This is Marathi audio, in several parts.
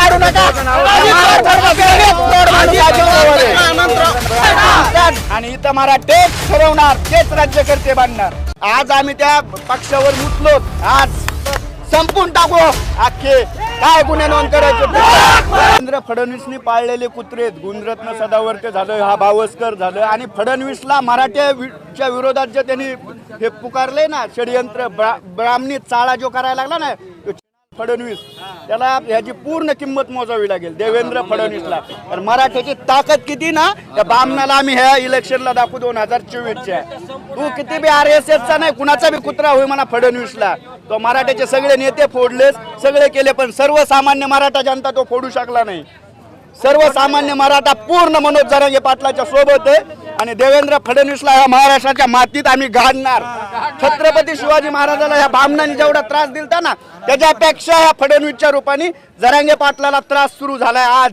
काढू नका. आणि इथं मला तेच ठरवणार तेच राज्यकर्ते बांधणार आज आम्ही त्या पक्षावर मुतलो आज संपून टाकू. अख्खे काय गुन्हे नोंद करायचे? देवेंद्र फडणवीसनी पाळलेले कुत्रे आहेत. गुणरत्न सदावर्ते झालं हा भावस्कर झालं आणि फडणवीसला मराठ्याच्या विरोधात जे त्यांनी हे पुकारले ना षडयंत्र ब्रा- ब्राह्मणी चाळा जो करायला लागला ना फडणवीस. त्याला ह्याची पूर्ण किंमत मोजावी लागेल देवेंद्र फडणवीसला. तर मराठ्याची ताकद किती ना त्या बामणाला आम्ही ह्या इलेक्शनला दाखवू दोन हजार चोवीसच्या. तू किती बी आर एस एसचा नाही कुणाचा बी कुत्रा होई म्हणा फडणवीसला. तो मराठ्याचे सगळे नेते फोडलेस सगळे केले पण सर्वसामान्य मराठा जनता तो फोडू शकला नाही. सर्वसामान्य मराठा पूर्ण मनोज जरांगे पाटलाच्या सोबत आहे. आणि देवेंद्र फडणवीसला या महाराष्ट्राच्या मातीत आम्ही गाडणार छत्रपती शिवाजी महाराजाला या बामणाने जेवढा त्रास दिलता ना त्याच्यापेक्षा ह्या फडणवीसच्या रूपाने जरांगे पाटलाला त्रास सुरू झालाय आज.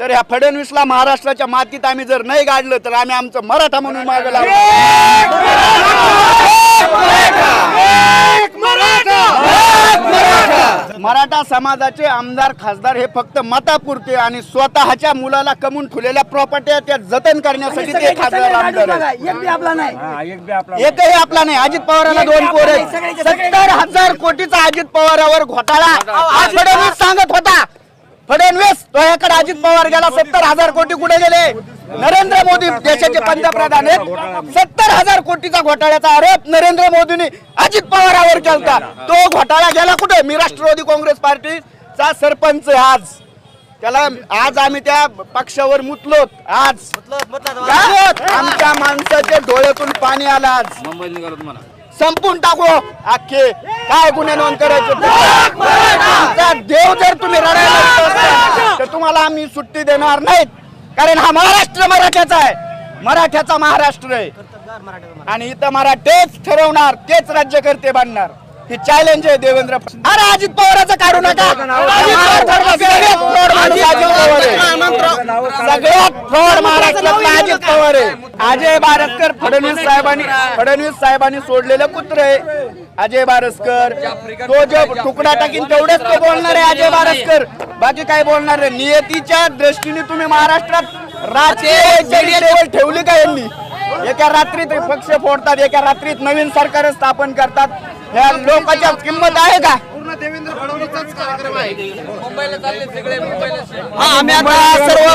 तर ह्या फडणवीसला महाराष्ट्राच्या मातीत आम्ही जर नाही गाडलं तर आम्ही आमचं मराठा म्हणून मागे मराठा समाजाचे आमदार खासदार हे फक्त मतापुरते आणि स्वतःच्या मुलाला कमवून ठेवलेल्या प्रॉपर्ट्या त्या जतन करण्यासाठी ते खासदार आमदार एकही आपला नाही. अजित पवाराला दोन पोर सत्तर हजार कोटीचा अजित पवारावर घोटाळा. आज फडणवीस सांगत होता. फडणवीस तुझ्याकडे अजित पवार गेला. सत्तर हजार कोटी कुठे गेले? नरेंद्र मोदी देशाचे पंतप्रधान आहेत. सत्तर हजार कोटीचा घोटाळ्याचा आरोप नरेंद्र मोदींनी अजित पवारावर केलता तो घोटाळा गेला कुठे? मी राष्ट्रवादी काँग्रेस पार्टीचा सरपंच आहे आज. त्याला आज आम्ही त्या पक्षावर मुतलो आज. का? आमच्या माणसाच्या डोळ्यातून पाणी आलं आज. मुंबईत निघालो तुम्हाला संपून टाकू. अख्खे काय गुन्हे नोंद करायचे? देव जर तुम्ही रडायला लागला तर तुम्हाला आम्ही सुट्टी देणार नाहीत. कारण हा महाराष्ट्र मराठ्याचा आहे. मराठ्याचा महाराष्ट्र आहे. आणि इथं मला तेच ठरवणार तेच राज्यकर्ते बांधणार. ही चॅलेंज आहे देवेंद्र अरे अजित पवाराचं काढू नका. अजित पवार सगळ्यात फ्रॉड महाराष्ट्रातला अजित पवार आहे. अजय बारसकर फडणवीस साहेबांनी फडणवीस साहेबांनी सोडलेलं कुत्र आहे. अजय बारसकर. तो जे तुकडा टाकीन तेवढेच तो बोलणार आहे अजय बारसकर. बाकी काय बोलणार आहे? नियतीच्या दृष्टीने तुम्ही महाराष्ट्रात राजकीय लेवल ठेवली का यांनी? एका रात्रीत पक्ष फोडतात एका रात्रीत नवीन सरकार स्थापन करतात. ह्या लोकांच्या किंमत आहे का? मुंबईला चालले सगळे मुंबईला आम्ही आता सर्व